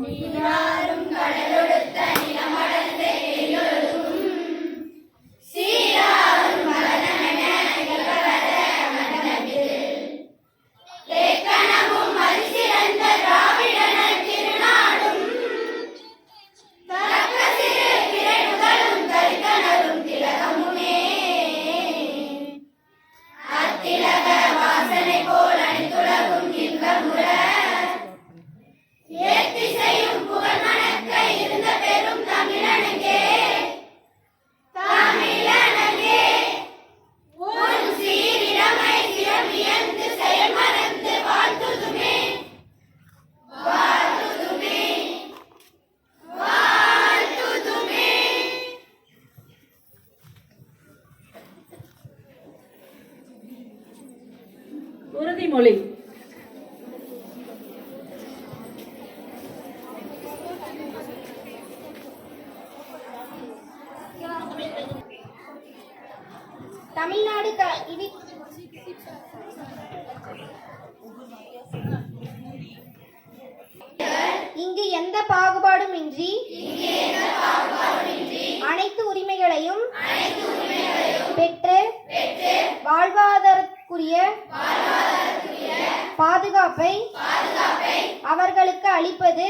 உறுதிமொழி தமிழ்நாடு இது இங்கு எந்த பாகுபாடும் இன்றி அனைத்து உரிமைகளையும் பெற்று வாழ்வாதாரத்துக்குரிய பாதுகாப்பை அவர்களுக்கு அளிப்பது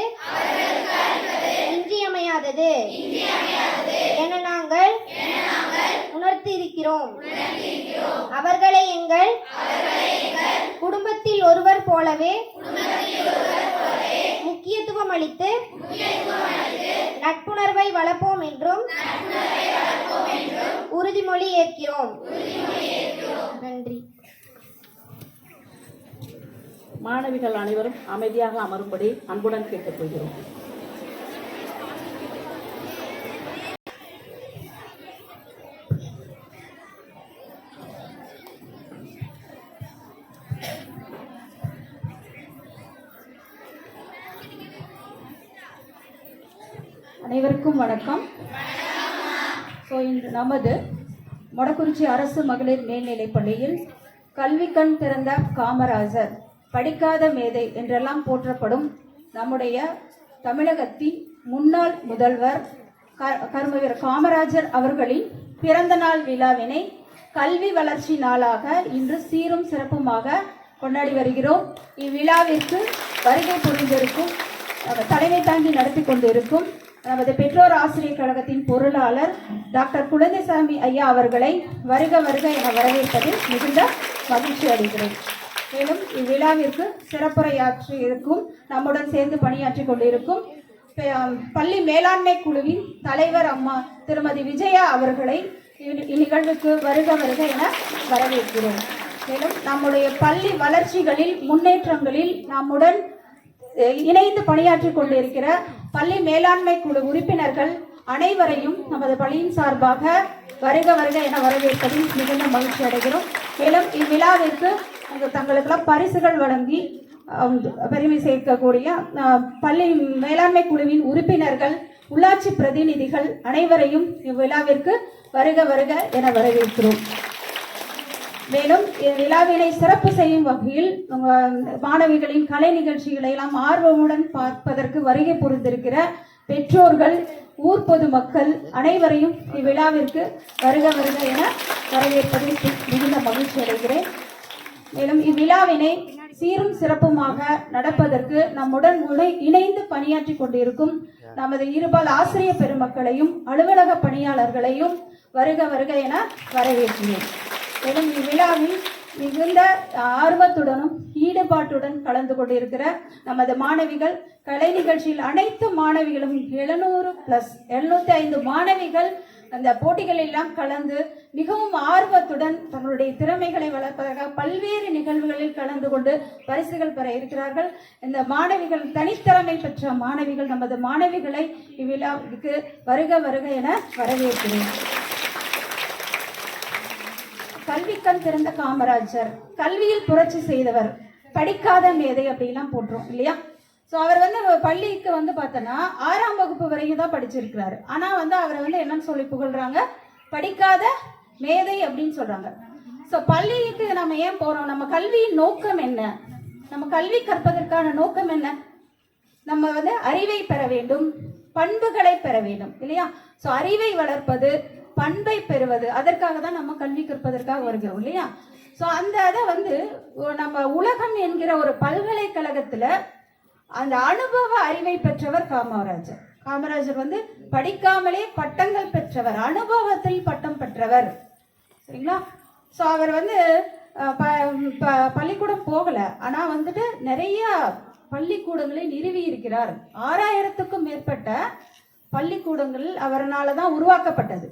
இன்றியமையாதது. உணர்ந்திருக்கிறோம். அவர்களை எங்கள் குடும்பத்தில் ஒருவர் போலவே முக்கியத்துவம் அளித்து நட்புணர்வை வளர்ப்போம் என்றும் உறுதிமொழி ஏற்கிறோம். நன்றி. மாணவிகள் அனைவரும் அமைதியாக அமரும்படி அன்புடன் கேட்டுக்கொள்கிறோம். அனைவருக்கும் வணக்கம். ஸோ இன்று நமது மொடக்குறிச்சி அரசு மகளிர் மேல்நிலைப் பள்ளியில் கல்வி கண் திறந்த காமராஜர் படிக்காத மேதை என்றெல்லாம் போற்றப்படும் நம்முடைய தமிழகத்தின் முன்னாள் முதல்வர் க கர்மவீர் காமராஜர் அவர்களின் பிறந்த நாள் விழாவினை கல்வி வளர்ச்சி நாளாக இன்று சீரும் சிறப்புமாக கொண்டாடி வருகிறோம். இவ்விழாவிற்கு வருகை புரிந்திருக்கும் தலைமை தாங்கி நடத்தி கொண்டிருக்கும் நமது பெற்றோர் ஆசிரியர் கழகத்தின் பொருளாளர் டாக்டர் குழந்தைசாமி ஐயா அவர்களை வருக வருக என வரவேற்பதில் மிகுந்த மகிழ்ச்சி அடைகிறேன். மேலும் இவ்விழாவிற்கு சிறப்புரையாற்றி இருக்கும் நம்முடன் சேர்ந்து பணியாற்றி கொண்டிருக்கும் பள்ளி மேலாண்மை குழுவின் தலைவர் அம்மா திருமதி விஜயா அவர்களை இந்- இந்நிகழ்வுக்கு வருக வருக என வரவேற்கிறோம் மேலும் நம்முடைய பள்ளி வளர்ச்சிகளில் முன்னேற்றங்களில் நம்முடன் இணைந்து பணியாற்றி கொண்டிருக்கிற பள்ளி மேலாண்மை குழு உறுப்பினர்கள் அனைவரையும் நமது பள்ளியின் சார்பாக வருக வருக என வரவேற்பதில் மிகுந்த மகிழ்ச்சி அடைகிறோம். மேலும் இவ்விழாவிற்கு தங்களுக்கெல்லாம் பரிசுகள் வழங்கி பெருமை சேர்க்கக்கூடிய பள்ளி மேலாண்மை குழுவின் உறுப்பினர்கள் உள்ளாட்சி பிரதிநிதிகள் அனைவரையும் இவ்விழாவிற்கு வருக வருக என வரவேற்கிறோம். மேலும் விழாவினை சிறப்பு செய்யும் வகையில் மாணவிகளின் கலை நிகழ்ச்சிகளை எல்லாம் ஆர்வமுடன் பார்ப்பதற்கு வருகை புரிந்திருக்கிற பெற்றோர்கள் ஊர் பொதுமக்கள் அனைவரையும் இவ்விழாவிற்கு வருக வருக என வரவேற்பதில் மிகுந்த மகிழ்ச்சி அடைகிறேன். மேலும் இவ்விழாவினை சீரும் சிறப்புமாக நடப்பதற்கு நம்முடன் உடை இணைந்து பணியாற்றி கொண்டிருக்கும் நமது இருபால் ஆசிரியர் பெருமக்களையும் அலுவலக பணியாளர்களையும் வருக வருக என வரவேற்கிறேன். மேலும் இவ்விழாவில் மிகுந்த ஆர்வத்துடனும் ஈடுபாட்டுடன் கலந்து கொண்டிருக்கிற நமது மாணவிகள் கலை நிகழ்ச்சியில் அனைத்து மாணவிகளும் எழுநூறு பிளஸ் எழுநூத்தி ஐந்து மாணவிகள் அந்த போட்டிகள் எல்லாம் கலந்து மிகவும் ஆர்வத்துடன் தங்களுடைய திறமைகளை வளர்ப்பதற்காக பல்வேறு நிகழ்வுகளில் கலந்து கொண்டு பரிசுகள் பெற இருக்கிறார்கள். இந்த மாணவிகள் தனித்திறமை பெற்ற மாணவிகள் நமது மாணவிகளை இவ்விழாவிற்கு வருக வருக என வரவேற்கிறேன். கல்வி கண் திறந்த காமராஜர் கல்வியில் புரட்சி செய்தவர் படிக்காத மேதை அப்படிலாம் போட்டுரும் இல்லையா? ஸோ அவர் வந்து பள்ளிக்கு வந்து பார்த்தோன்னா ஆறாம் வகுப்பு வரைக்கும் தான் படிச்சிருக்கிறாரு. ஆனால் வந்து அவரை வந்து என்னன்னு சொல்லி புகழ்றாங்க? படிக்காத மேதை அப்படின்னு சொல்றாங்க. ஸோ பள்ளிக்கு நம்ம ஏன் போறோம்? நம்ம கல்வியின் நோக்கம் என்ன? நம்ம கல்வி கற்பதற்கான நோக்கம் என்ன? நம்ம வந்து அறிவை பெற வேண்டும் பண்புகளை பெற வேண்டும் இல்லையா? ஸோ அறிவை வளர்ப்பது பண்பை பெறுவது. அதற்காக தான் நம்ம கல்வி கற்பதற்காக வருகிறோம் இல்லையா? ஸோ அந்த அதை வந்து நம்ம உலகம் என்கிற ஒரு பல்கலைக்கழகத்தில் அந்த அனுபவ அறிவை பெற்றவர் காமராஜர். காமராஜர் வந்து படிக்காமலே பட்டங்கள் பெற்றவர் அனுபவத்தில் பட்டம் பெற்றவர். சரிங்களா? ஸோ அவர் வந்து ப- ப- பள்ளிக்கூடம் போகல. ஆனா வந்துட்டு நிறைய பள்ளிக்கூடங்களை நிறுவி இருக்கிறார். ஆறாயிரத்துக்கும் மேற்பட்ட பள்ளிக்கூடங்கள் அவரால தான் உருவாக்கப்பட்டது.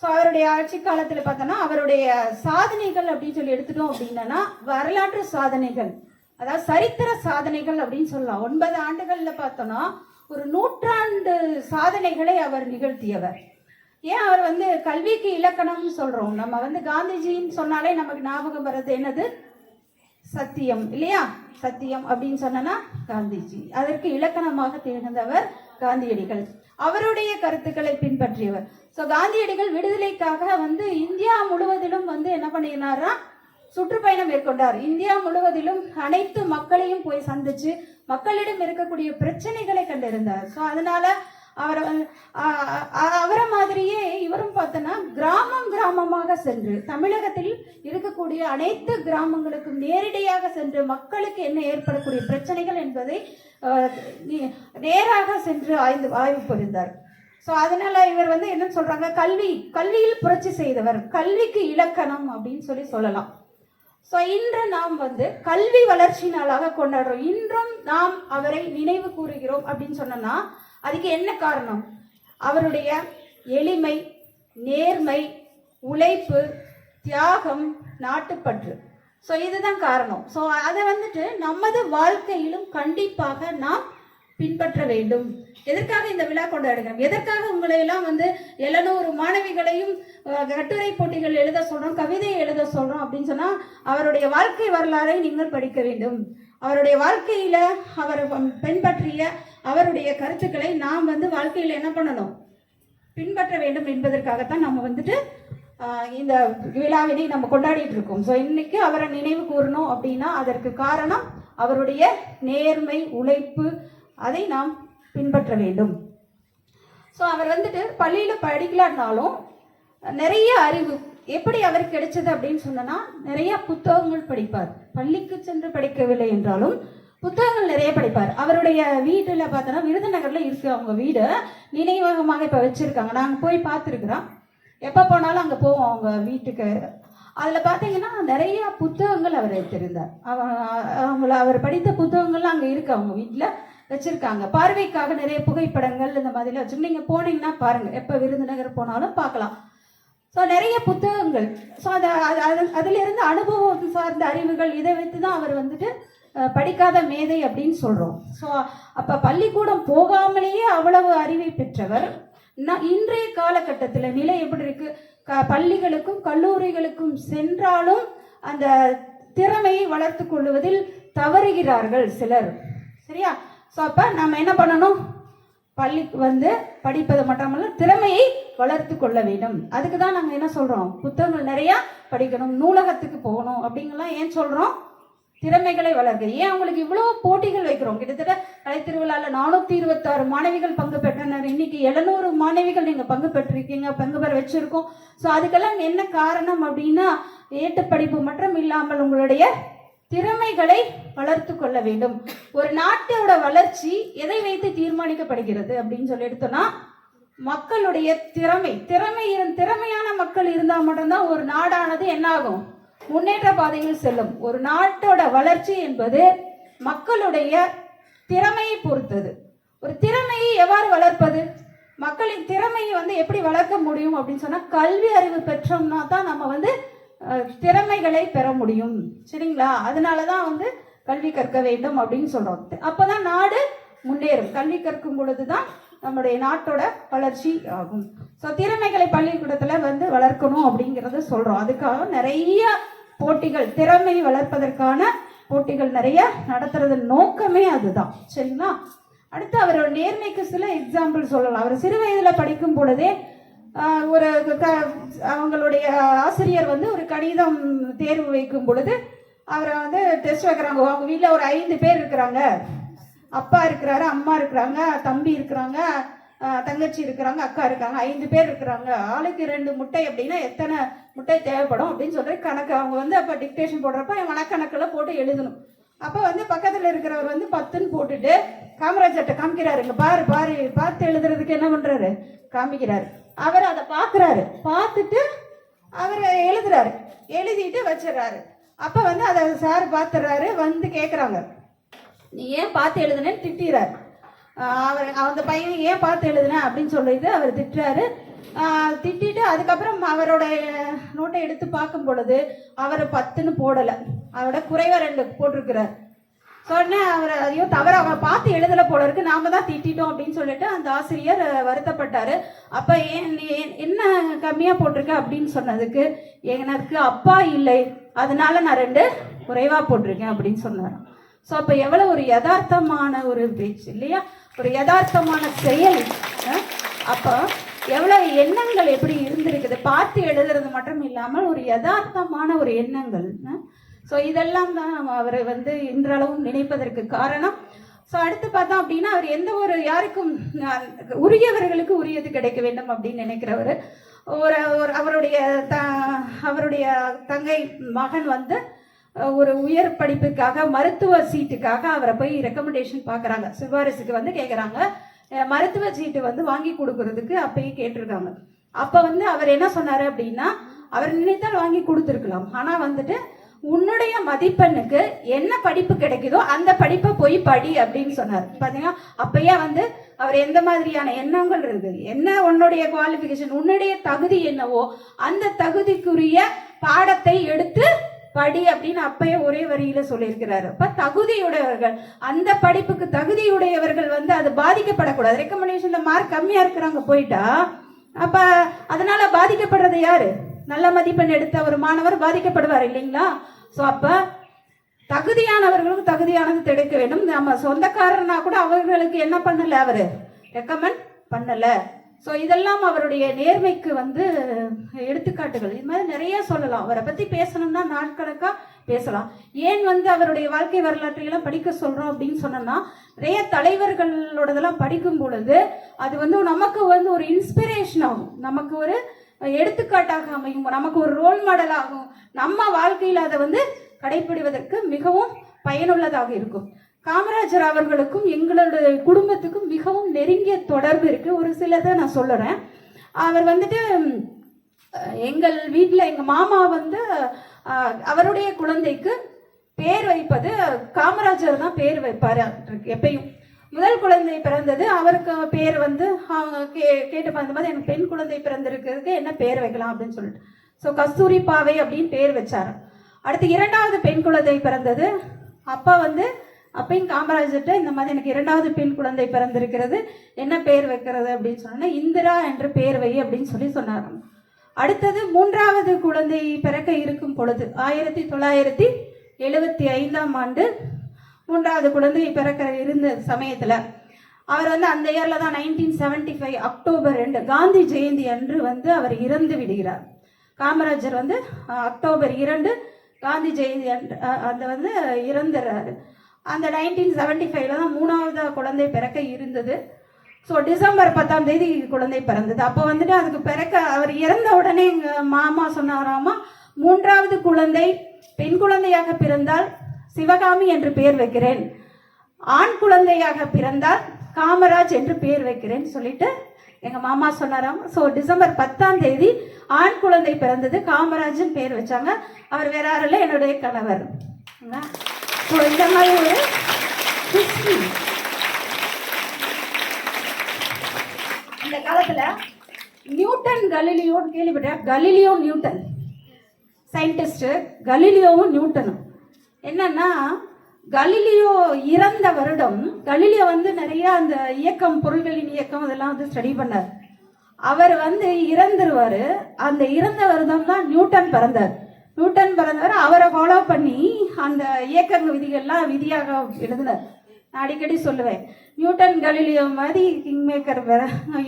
ஸோ அவருடைய ஆட்சி காலத்தில் பார்த்தோன்னா அவருடைய சாதனைகள் அப்படின்னு சொல்லி எடுத்துட்டோம் அப்படின்னா வரலாற்று சாதனைகள். அதாவது சரித்திர சாதனைகள் அப்படின்னு சொல்லலாம். ஒன்பது ஆண்டுகள்ல பார்த்தோம்னா ஒரு நூற்றாண்டு சாதனைகளை அவர் நிகழ்த்தியவர். ஏன் அவர் வந்து கல்விக்கு இலக்கணம்னு சொல்றோம்? நம்ம வந்து காந்திஜின்னு சொன்னாலே நமக்கு ஞாபகம் வர்றது என்னது? சத்தியம். இல்லையா? சத்தியம் அப்படின்னு சொன்னா காந்திஜி. அதற்கு இலக்கணமாக திகழ்ந்தவர் காந்தியடிகள். அவருடைய கருத்துக்களை பின்பற்றியவர். ஸோ காந்தியடிகள் விடுதலைக்காக வந்து இந்தியா முழுவதிலும் வந்து என்ன பண்ணினாரா? சுற்றுப்பயணம் மேற்கொண்டார். இந்தியா முழுவதிலும் அனைத்து மக்களையும் போய் சந்திச்சு மக்களிடம் இருக்கக்கூடிய பிரச்சனைகளை கண்டிருந்தார் ஸோ அதனால அவரை வந்து- அவரை மாதிரியே இவரும் பார்த்தோன்னா கிராமம் கிராமமாக சென்று தமிழகத்தில் இருக்கக்கூடிய அனைத்து கிராமங்களுக்கும் நேரடியாக சென்று மக்களுக்கு என்ன ஏற்படக்கூடிய பிரச்சனைகள் என்பதை நேராக சென்று ஆய்ந்து ஆய்வு புரிந்தார். ஸோ அதனால இவர் வந்து என்ன சொல்றாங்க? கல்வி கல்வியில் புரட்சி செய்தவர். கல்விக்கு இலக்கணம் அப்படின்னு சொல்லி சொல்லலாம். ஸோ இன்று நாம் வந்து கல்வி வளர்ச்சி நாளாக கொண்டாடுறோம். இன்றும் நாம் அவரை நினைவு கூறுகிறோம் அப்படின்னு சொன்னோம்னா அதுக்கு என்ன காரணம்? அவருடைய எளிமை நேர்மை உழைப்பு தியாகம் நாட்டுப்பற்று. ஸோ இதுதான் காரணம். ஸோ அதை வந்துட்டு நமது வாழ்க்கையிலும் கண்டிப்பாக நாம் பின்பற்ற வேண்டும். எதற்காக இந்த விழா கொண்டாடுகிறோம்? எதற்காக உங்களை எல்லாம் வந்து எழுநூறு மாணவிகளையும் கட்டுரை போட்டிகள் எழுத சொல்கிறோம் கவிதை எழுத சொல்கிறோம் அப்படின்னு சொன்னால் அவருடைய வாழ்க்கை வரலாறை நீங்கள் படிக்க வேண்டும். அவருடைய வாழ்க்கையில் அவர் பின்பற்றிய அவருடைய கருத்துக்களை நாம் வந்து வாழ்க்கையில் என்ன பண்ணணும்? பின்பற்ற வேண்டும் என்பதற்காகத்தான் நம்ம வந்துட்டு இந்த விழாவினை நம்ம கொண்டாடிட்டு இருக்கோம். ஸோ இன்னைக்கு அவரை நினைவு கூறணும் அப்படின்னா அதற்கு காரணம் அவருடைய நேர்மை உழைப்பு அதை நாம் பின்பற்ற வேண்டும். ஸோ அவர் வந்துட்டு பள்ளியில் படிக்கலான்னாலும் நிறைய அறிவு எப்படி அவருக்கு கிடைச்சது அப்படின்னு சொன்னோன்னா நிறைய புத்தகங்கள் படிப்பார். பள்ளிக்கு சென்று படிக்கவில்லை என்றாலும் புத்தகங்கள் நிறைய படிப்பார். அவருடைய வீட்டில் பார்த்தோன்னா விருதுநகர்ல இருக்கு அவங்க வீடு. நினைவகமாக இப்போ வச்சிருக்காங்க. நாங்கள் போய் பார்த்துருக்குறோம் எப்போ போனாலும் அங்கே போவோம் அவங்க வீட்டுக்கு. அதில் பார்த்தீங்கன்னா நிறைய புத்தகங்கள் அவர் வைத்திருந்தார் அவ அவங்கள அவர் படித்த புத்தகங்கள்லாம் அங்கே இருக்கு அவங்க வீட்டில் வச்சிருக்காங்க. பார்வைக்காக நிறைய புகைப்படங்கள் இந்த மாதிரிலாம் வச்சு நீங்கள் போனீங்கன்னா பாருங்க எப்போ விருதுநகர் போனாலும் பார்க்கலாம். ஸோ நிறைய புத்தகங்கள். ஸோ அதை அது அது- அதிலிருந்து அனுபவம் சார்ந்த அறிவுகள் இதை வைத்து தான் அவர் வந்துட்டு படிக்காத மேதை அப்படின்னு சொல்கிறோம் ஸோ அப்போ பள்ளிக்கூடம் போகாமலேயே அவ்வளவு அறிவை பெற்றவர். நான் இன்றைய காலகட்டத்தில் நிலை எப்படி இருக்கு? க பள்ளிகளுக்கும் கல்லூரிகளுக்கும் சென்றாலும் அந்த திறமையை வளர்த்து கொள்வதில் தவறுகிறார்கள் சிலர். சரியா? ஸோ அப்போ நம்ம என்ன பண்ணணும்? பள்ளிக்கு வந்து படிப்பது மட்டுமல்ல திறமையை வளர்த்து கொள்ள வேண்டும். அதுக்கு தான் நாங்கள் என்ன சொல்கிறோம் புத்தகங்கள் நிறையா படிக்கணும் நூலகத்துக்கு போகணும் அப்படிங்கலாம் ஏன் சொல்கிறோம் திறமைகளை வளர்க்க. ஏன் அவங்களுக்கு இவ்வளோ போட்டிகள் வைக்கிறோம்? கிட்டத்தட்ட கலைத்திருவிழாவில் நானூற்றி இருபத்தாறு மாணவிகள் பங்கு பெற்றனர். இன்னைக்கு எழுநூறு மாணவிகள் நீங்கள் பங்கு பெற்றிருக்கீங்க பங்கு பெற வச்சுருக்கோம். ஸோ அதுக்கெல்லாம் என்ன காரணம் அப்படின்னா ஏட்டு படிப்பு மட்டும் இல்லாமல் உங்களுடைய திறமைகளை வளர்த்து கொள்ள வேண்டும். ஒரு நாட்டோட வளர்ச்சி எதை வைத்து தீர்மானிக்கப்படுகிறது அப்படின்னு சொல்லி எடுத்தோம்னா மக்களுடைய திறமை. திறமை திறமையான மக்கள் இருந்தால் மட்டும்தான் ஒரு நாடானது என்னாகும்? முன்னேற்ற பாதையில் செல்லும். ஒரு நாட்டோட வளர்ச்சி என்பது மக்களுடைய திறமையை பொறுத்தது. ஒரு திறமையை எவ்வாறு வளர்ப்பது? மக்களின் திறமையை வந்து எப்படி வளர்க்க முடியும் அப்படின்னு சொன்னா கல்வி அறிவு பெற்றோம்னா தான் நம்ம வந்து திறமைகளை பெற முடியும். சரிங்களா? அதனால தான் வந்து கல்வி கற்க வேண்டும் அப்படின்னு சொல்கிறோம் அப்போ தான் நாடு முன்னேறும். கல்வி கற்கும் பொழுது தான் நம்முடைய நாட்டோட வளர்ச்சி ஆகும். ஸோ திறமைகளை பள்ளிக்கூடத்தில் வந்து வளர்க்கணும் அப்படிங்கிறத சொல்கிறோம் அதுக்காக நிறைய போட்டிகள் திறமை வளர்ப்பதற்கான போட்டிகள் நிறைய நடத்துறது நோக்கமே அதுதான். சரிங்களா? அடுத்து அவரோட நேர்மைக்கு சில எக்ஸாம்பிள் சொல்லலாம். அவர் சிறு வயதில் படிக்கும் பொழுதே ஒரு க- அவங்களுடைய ஆசிரியர் வந்து ஒரு கணிதம் தேர்வு வைக்கும் பொழுது அவரை வந்து டெஸ்ட் வைக்கிறாங்க. அவங்க வீட்டில் ஒரு ஐந்து பேர் இருக்கிறாங்க. அப்பா இருக்கிறாரு அம்மா இருக்கிறாங்க தம்பி இருக்கிறாங்க தங்கச்சி இருக்கிறாங்க அக்கா இருக்காங்க. ஐந்து பேர் இருக்கிறாங்க. ஆளுக்கு ரெண்டு முட்டை அப்படின்னா எத்தனை முட்டை தேவைப்படும் அப்படின்னு சொல்கிற கணக்கு. அவங்க வந்து அப்போ டிக்டேஷன் போடுறப்ப மனக்கணக்கில் போட்டு எழுதணும். அப்போ வந்து பக்கத்தில் இருக்கிறவர் வந்து பத்துன்னு போட்டுட்டு காமராஜர்கிட்ட காமிக்கிறாருங்க பாரு பாரு பார்த்து எழுதுறதுக்கு என்ன பண்ணுறாரு காமிக்கிறாரு. அவர் அதை பார்க்குறாரு. பார்த்துட்டு அவர் எழுதுறாரு. எழுதிட்டு வச்சிடுறாரு. அப்போ வந்து அதை சார் பார்த்துடுறாரு வந்து கேட்குறாங்க நீ ஏன் பார்த்து எழுதுனேன்னு திட்டிறாரு. அவர் அந்த பையன் ஏன் பார்த்து எழுதுன அப்படின்னு சொல்லிட்டு அவர் திட்டுறாரு. திட்டிட்டு அதுக்கப்புறம் அவரோட நோட்டை எடுத்து பார்க்கும் பொழுது அவர் பத்துன்னு போடலை. அவரோட குறைவாக ரெண்டு போட்டிருக்கிறார். சொன்னேன் அவர் ஐயோ தவிர அவன் பார்த்து எழுதல போல இருக்கு. நாம தான் திட்டிட்டோம் அப்படின்னு சொல்லிட்டு அந்த ஆசிரியர் வருத்தப்பட்டாரு. அப்ப ஏன் நீ ஏன்- என்ன கம்மியா போட்டிருக்க அப்படின்னு சொன்னதுக்கு எனக்கு அப்பா இல்லை. அதனால நான் ரெண்டு குறைவா போட்டிருக்கேன் அப்படின்னு சொன்னாராம் ஸோ அப்போ எவ்வளோ ஒரு யதார்த்தமான ஒரு பேச்சு இல்லையா? ஒரு யதார்த்தமான செயல். அப்போ எவ்வளோ எண்ணங்கள் எப்படி இருந்திருக்குது? பார்த்து எழுதுறது மட்டும் இல்லாமல் ஒரு யதார்த்தமான ஒரு எண்ணங்கள். ஸோ இதெல்லாம் தான் அவரை வந்து இன்றளவும் நினைப்பதற்கு காரணம். ஸோ அடுத்து பார்த்தோம் அப்படின்னா அவர் எந்த ஒரு யாருக்கும் உரியவர்களுக்கு உரியது கிடைக்க வேண்டும் அப்படின்னு நினைக்கிறவர். ஒரு ஒரு அவருடைய த அவருடைய தங்கை மகன் வந்து ஒரு உயர் படிப்புக்காக மருத்துவ சீட்டுக்காக அவரை போய் ரெக்கமெண்டேஷன் பார்க்குறாங்க. சிபாரிசுக்கு வந்து கேட்குறாங்க மருத்துவ சீட்டு வந்து வாங்கி கொடுக்கறதுக்கு அப்பயே கேட்டிருக்காங்க. அப்போ வந்து அவர் என்ன சொன்னார் அப்படின்னா அவர் நினைத்தால் வாங்கி கொடுத்துருக்கலாம். ஆனால் வந்துட்டு உன்னுடைய மதிப்பெண்ணுக்கு என்ன படிப்பு கிடைக்குதோ அந்த படிப்பை போய் படி அப்படின்னு சொன்னார். பார்த்தீங்கன்னா அப்பயே வந்து அவர் எந்த மாதிரியான எண்ணங்கள் இருக்குது? என்ன உன்னுடைய குவாலிஃபிகேஷன் உன்னுடைய தகுதி என்னவோ அந்த தகுதிக்குரிய பாடத்தை எடுத்து படி அப்படின்னு அப்பயே ஒரே வரியில சொல்லியிருக்கிறாரு. அப்ப தகுதியுடையவர்கள் அந்த படிப்புக்கு தகுதியுடையவர்கள் வந்து அது பாதிக்கப்படக்கூடாது. ரெக்கமெண்டேஷன்ல மார்க் கம்மியா இருக்கிறாங்க போயிட்டா அப்ப அதனால பாதிக்கப்படுறது யாரு? நல்ல மதிப்பெண் எடுத்த ஒரு மாணவர் பாதிக்கப்படுவார் இல்லைங்களா? ஸோ அப்போ தகுதியானவர்களுக்கு தகுதியானது கிடைக்க வேண்டும். நம்ம சொந்தக்காரர்னா கூட அவர்களுக்கு என்ன பண்ணலை அவர்? ரெக்கமெண்ட் பண்ணலை. ஸோ இதெல்லாம் அவருடைய நேர்மைக்கு வந்து எடுத்துக்காட்டுகள். இது மாதிரி நிறைய சொல்லலாம். அவரை பற்றி பேசணும்னா நாட்கணக்காக பேசலாம். ஏன் வந்து அவருடைய வாழ்க்கை வரலாற்றையெல்லாம் படிக்க சொல்கிறோம் அப்படின்னு சொன்னோம்னா நிறைய தலைவர்களோடதெல்லாம் படிக்கும் பொழுது அது வந்து நமக்கு வந்து ஒரு இன்ஸ்பிரேஷன் ஆகும். நமக்கு ஒரு எடுத்துக்காட்டாக அமையும். நமக்கு ஒரு ரோல் மாடல் ஆகும். நம்ம வாழ்க்கையில் அதை வந்து கடைபிடிவதற்கு மிகவும் பயனுள்ளதாக இருக்கும். காமராஜர் அவர்களுக்கும் எங்களுடைய குடும்பத்துக்கும் மிகவும் நெருங்கிய தொடர்பு இருக்கு. ஒரு சிலதை நான் சொல்லுறேன். அவர் வந்துட்டு எங்கள் வீட்டில் எங்கள் மாமா வந்து அவருடைய குழந்தைக்கு பேர் வைப்பது காமராஜர் தான் பேர் வைப்பார். எப்பயும். முதல் குழந்தை பிறந்தது. அவருக்கு பேர் வந்து அவங்க கே கேட்டு பார்க்கும்போது எனக்கு பெண் குழந்தை பிறந்திருக்கிறதுக்கு என்ன பேர் வைக்கலாம் அப்படின்னு சொல்லிட்டு. ஸோ கஸ்தூரி பாவை அப்படின்னு பேர் வச்சார். அடுத்து இரண்டாவது பெண் குழந்தை பிறந்தது. அப்பா வந்து அப்பையும் காமராஜர்கிட்ட இந்த மாதிரி எனக்கு இரண்டாவது பெண் குழந்தை பிறந்திருக்கிறது. என்ன பேர் வைக்கிறது அப்படின்னு சொன்னோன்னா இந்திரா என்று பேர் வை அப்படின்னு சொல்லி சொன்னாராம் அடுத்தது மூன்றாவது குழந்தை பிறக்க இருக்கும் பொழுது ஆயிரத்தி தொள்ளாயிரத்தி எழுபத்தி ஐந்தாம் ஆண்டு மூன்றாவது குழந்தை பிறக்க இருந்த சமயத்தில் அவர் வந்து அந்த இயரில் தான் நைன்டீன் செவன்டி ஃபைவ் அக்டோபர் ரெண்டு காந்தி ஜெயந்தி அன்று வந்து அவர் இறந்து விடுகிறார். காமராஜர் வந்து அக்டோபர் இரண்டு காந்தி ஜெயந்தி அன்று அந்த வந்து இறந்துடுறாரு அந்த நைன்டீன் செவன்டி ஃபைவ்ல தான் மூணாவது குழந்தை பிறக்க இருந்தது. ஸோ டிசம்பர் பத்தாம் தேதி குழந்தை பிறந்தது. அப்போ வந்துட்டு அதுக்கு பிறக்க அவர் இறந்த உடனே எங்கள் மாமா சொன்னாராமா மூன்றாவது குழந்தை பெண் குழந்தையாக பிறந்தால் சிவகாமி என்று பெயர் வைக்கிறேன். ஆண் குழந்தையாக பிறந்தால் காமராஜ் என்று பெயர் வைக்கிறேன் சொல்லிட்டு எங்கள் மாமா சொன்னாராம். ஸோ டிசம்பர் பத்தாம் தேதி ஆண் குழந்தை பிறந்தது காமராஜன் பேர் வச்சாங்க. அவர் வேற யாரில் என்னுடைய கணவர். ஸோ இந்த மாதிரி ஒரு இந்த காலத்தில் நியூட்டன் கலிலியோன்னு கேள்விப்பட்டேன். Galileo Newton. சயின்டிஸ்ட் கலிலியோவும் நியூட்டனும். என்னன்னா கலீலியோ இறந்த வருடம் கலீலியோ வந்து நிறைய அந்த இயக்கம் பொருள்களின் இயக்கம் அதெல்லாம் வந்து ஸ்டடி பண்ணார். அவர் வந்து இறந்துருவார். அந்த இறந்த வருடம் தான் நியூட்டன் பிறந்தார். நியூட்டன் பிறந்தவர் அவரை ஃபாலோ பண்ணி அந்த இயக்கங்க விதிகள்லாம் விதியாக எழுதினார். நான் அடிக்கடி சொல்லுவேன் நியூட்டன் கலீலியோ மாதிரி கிங் மேக்கர்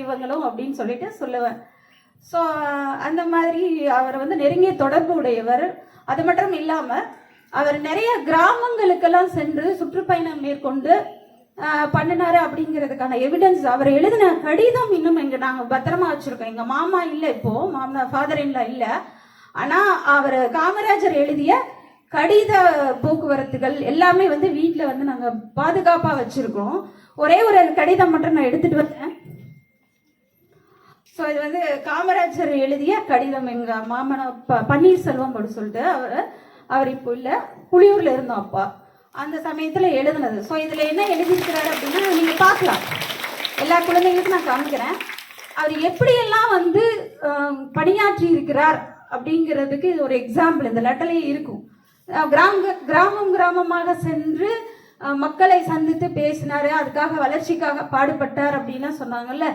இவங்களும் அப்படின்னு சொல்லிட்டு சொல்லுவேன். ஸோ அந்த மாதிரி அவர் வந்து நெருங்கிய தொடர்பு உடையவர். அது மட்டும் இல்லாமல் அவர் நிறைய கிராமங்களுக்கெல்லாம் சென்று சுற்றுப்பயணம் மேற்கொண்டு பண்ணினாரு அப்படிங்கிறதுக்கான எவிடன்ஸ் அவர் எழுதின கடிதம் இன்னும் எங்க நாங்க பத்திரமா வச்சிருக்கோம். எங்க மாமா இல்ல இப்போ மாமனா ஃபாதர் இல்ல இல்ல. ஆனா அவர் காமராஜர் எழுதிய கடித போக்குவரத்துகள் எல்லாமே வந்து வீட்டில் வந்து நாங்க பாதுகாப்பா வச்சிருக்கோம் ஒரே ஒரு கடிதம் மட்டும் நான் எடுத்துட்டு வந்தேன் ஸோ இது வந்து காமராஜர் எழுதிய கடிதம். எங்க மாமன ப பன்னீர்செல்வம் அப்படின்னு சொல்லிட்டு அவர் அவர் இப்போ இல்லை. புளியூரில் இருந்தோம் அப்பா. அந்த சமயத்தில் எழுதுனது. ஸோ இதில் என்ன எழுதியிருக்கிறாரு அப்படின்னா நீங்கள் பார்க்கலாம். எல்லா குழந்தைங்களுக்கும் நான் காமிக்கிறேன். அவர் எப்படியெல்லாம் வந்து பணியாற்றி இருக்கிறார் அப்படிங்கிறதுக்கு இது ஒரு எக்ஸாம்பிள் இந்த லெட்டர்லேயே இருக்கும். கிராம கிராமம் கிராமமாக சென்று மக்களை சந்தித்து பேசினார். அதுக்காக வளர்ச்சிக்காக பாடுபட்டார் அப்படின்லாம் சொன்னாங்கல்ல.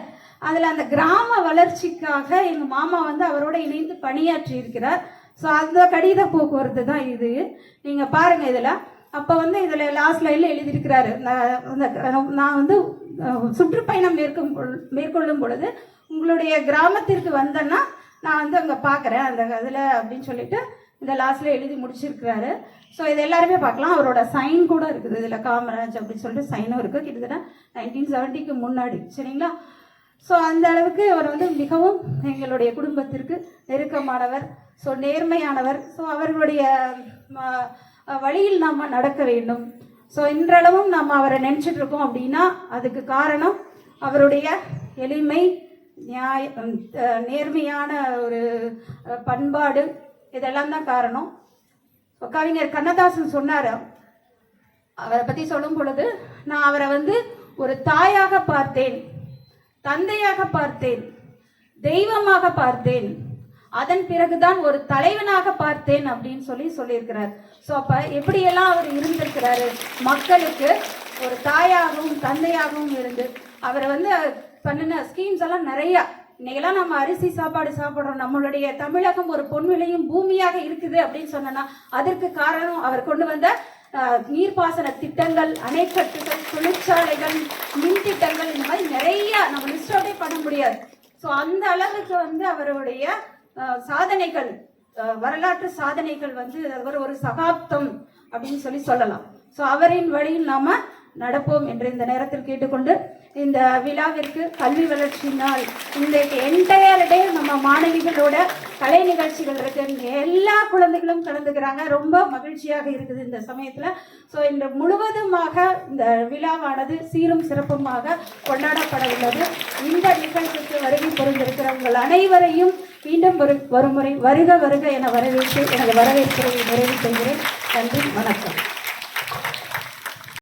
அதில் அந்த கிராம வளர்ச்சிக்காக எங்கள் மாமா வந்து அவரோட இணைந்து பணியாற்றி இருக்கிறார். ஸோ அந்த கடித போக்குவரத்து தான் இது. நீங்கள் பாருங்கள் இதில். அப்போ வந்து இதில் லாஸ்ட் லைனில் எழுதியிருக்கிறாரு. நான் அந்த- நான் வந்து சுற்றுப்பயணம் மேற்கும் மேற்கொள்ளும் பொழுது உங்களுடைய கிராமத்திற்கு வந்தேன்னா நான் வந்து அங்கே பார்க்குறேன் அந்த இதில் அப்படின்னு சொல்லிட்டு இந்த லாஸ்ட்டில் எழுதி முடிச்சிருக்கிறாரு. ஸோ இது எல்லாருமே பார்க்கலாம். அவரோட சைன் கூட இருக்குது. இதில் காமராஜ் அப்படின்னு சொல்லிட்டு சைனும் இருக்குது கிட்டத்தட்ட நைன்டீன் செவன்ட்டிக்கு முன்னாடி. சரிங்களா? ஸோ அந்த அளவுக்கு அவர் வந்து மிகவும் எங்களுடைய குடும்பத்திற்கு நெருக்கமானவர். ஸோ நேர்மையானவர். ஸோ அவர்களுடைய வழியில் நாம் நடக்க வேண்டும். ஸோ இன்றளவும் நம்ம அவரை நினச்சிட்ருக்கோம் அப்படின்னா அதுக்கு காரணம் அவருடைய எளிமை நியாய நேர்மையான ஒரு பண்பாடு. இதெல்லாம் தான் காரணம். கவிஞர் கண்ணதாசன் சொன்னார். அவரை பற்றி சொல்லும் பொழுது நான் அவரை வந்து ஒரு தாயாக பார்த்தேன் தந்தையாக பார்த்தேன் தெய்வமாக பார்த்தேன் அதன் பிறகுதான் ஒரு தலைவனாக பார்த்தேன் அப்படின்னு சொல்லி சொல்லியிருக்கிறார். ஸோ அப்போ எப்படியெல்லாம் அவர் இருந்திருக்கிறாரு? மக்களுக்கு ஒரு தாயாகவும் தந்தையாகவும் இருந்து அவரை வந்து பண்ணின ஸ்கீம்ஸ் எல்லாம் நிறையா. இன்னைக்கெல்லாம் நம்ம அரிசி சாப்பாடு சாப்பிட்றோம். நம்மளுடைய தமிழகம் ஒரு பொன்விலையும் பூமியாக இருக்குது அப்படின்னு சொன்னோன்னா அதற்கு காரணம் அவர் கொண்டு வந்த நீர்ப்பாசன திட்டங்கள் அணைக்கட்டுகள் தொழிற்சாலைகள் மின் திட்டங்கள் இந்த மாதிரி நிறைய நம்ம லிஸ்ட் பண்ண முடியாது. ஸோ அந்த அளவுக்கு வந்து அவருடைய சாதனைகள் வரலாற்று சாதனைகள் வந்து அவர் ஒரு சகாப்தம் அப்படின்னு சொல்லி சொல்லலாம். ஸோ அவரின் வழியில் நாம நடப்போம் என்று இந்த நேரத்தில் கேட்டுக்கொண்டு இந்த விழாவிற்கு கல்வி வளர்ச்சி நாள் இந்த என்டையர் டே நம்ம மாணவிகளோட கலை நிகழ்ச்சிகள் இருக்கு. எல்லா குழந்தைகளும் கலந்துக்கிறாங்க. ரொம்ப மகிழ்ச்சியாக இருக்குது இந்த சமயத்துல. ஸோ இந்த முழுவதுமாக இந்த விழாவானது சீரும் சிறப்புமாக கொண்டாடப்பட உள்ளது. இந்த நிகழ்ச்சிக்கு வருகை புரிந்திருக்கிறவங்கள் அனைவரையும் மீண்டும் ஒரு முறை வருக வருக என வரவேற்று எனது வரவேற்புரையை நிறைவு செய்கிறேன். நன்றி வணக்கம்.